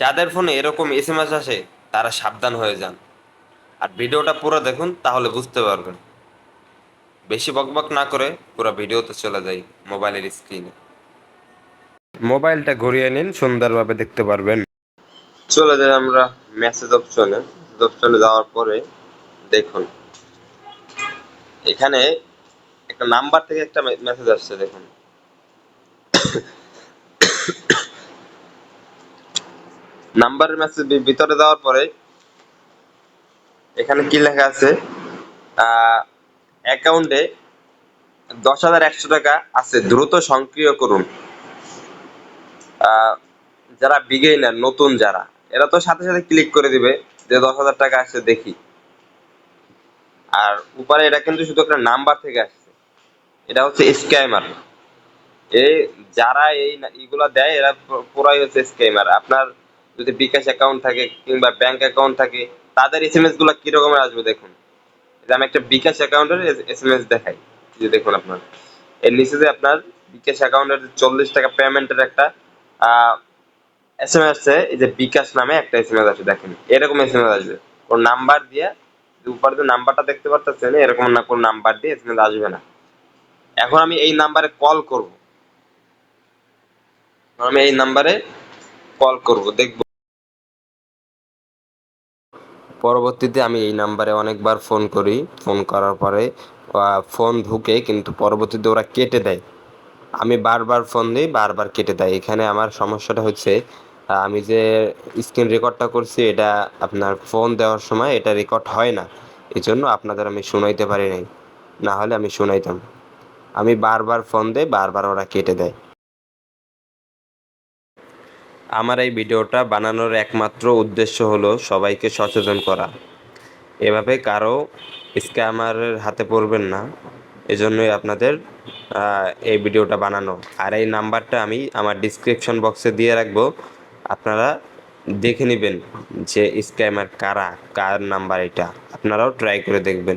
যাদের ফোনে এরকম এস এম এস আসে, তারা সাবধান হয়ে যান। আর ভিডিওটা পুরো দেখুন, তাহলে বুঝতে পারবেন। বেশি বকবক না করে পুরো ভিডিওতে চলে যাই মোবাইলের স্ক্রিনে মোবাইলটা ঘুরিয়ে নিন, সুন্দরভাবে দেখতে পারবেন। চলে যাই আমরা মেসেজ অপশনে অপশনে যাওয়ার পরে দেখুন। এখানে একটা নাম্বার থেকে একটা মেসেজ আসছে, দেখুন। নাম্বারের মেসেজ ভিতরে দেওয়ার পরে এখানে কি লেখা আছে? অ্যাকাউন্টে দশ হাজার একশো টাকা আছে, দ্রুত সক্রিয় করুন। যারা বিগেইনার নতুন যারা, এরা তো সাথে সাথে ক্লিক করে দিবে যে দশ হাজার টাকা আসছে দেখি। আর উপরে এটা কিন্তু শুধু একটা নাম্বার থেকে আসছে। এটা হচ্ছে স্ক্যামার এই যারা এই এগুলা দেয়, এরা পুরাই হচ্ছে স্ক্যামার আপনার যদি বিকাশ অ্যাকাউন্ট থাকে কিংবা ব্যাংক অ্যাকাউন্ট থাকে, তাদের এসএমএসগুলো কি রকমের আসবে দেখুন। আমি একটা বিকাশ অ্যাকাউন্টের এসএমএস দেখাই যে দেখুন আপনার। এর নিচে যে আপনার বিকাশ অ্যাকাউন্টের চল্লিশ টাকা পেমেন্টের একটা এসএমএস আছে, এই যে বিকাশ নামে একটা এস এম এস আছে, দেখেন। এরকম এস এম এস আসবে। কোন নাম্বার দিয়ে উপরে যে নাম্বারটা দেখতে পাচ্ছেন এরকম না কোন নাম্বার দিয়ে এস এম এস আসবে না। এখন আমি এই নাম্বারে কল করব। আমি এই নাম্বারে কল করব, দেখব পরবর্তীতে আমি এই নাম্বারে অনেকবার ফোন করি। ফোন করার পরে ফোন ঢুকে কিন্তু পরবর্তীতে ওরা কেটে দেয়। আমি বারবার ফোন দিই, বারবার কেটে দেয়। এখানে আমার সমস্যাটা হচ্ছে আমি যে স্ক্রিন রেকর্ডটা করছি, এটা আপনার ফোন দেওয়ার সময় এটা রেকর্ড হয় না। এই জন্য আপনাদের আমি শোনাইতে পারি নাই। না হলে আমি শোনাইতাম। আমি বারবার ফোন দিই, বারবার ওরা কেটে দেয়। আমার এই ভিডিওটা বানানোর একমাত্র উদ্দেশ্য হলো সবাইকে সচেতন করা। এভাবে কারও স্ক্যামারের হাতে পড়বেন না। এজন্যই আপনাদের এই ভিডিওটা বানানো। আর এই নাম্বারটা আমি আমার ডিসক্রিপশন বক্সে দিয়ে রাখব। আপনারা দেখে নেবেন যে স্ক্যামার কারা, কার নাম্বার এটা। আপনারাও ট্রাই করে দেখবেন।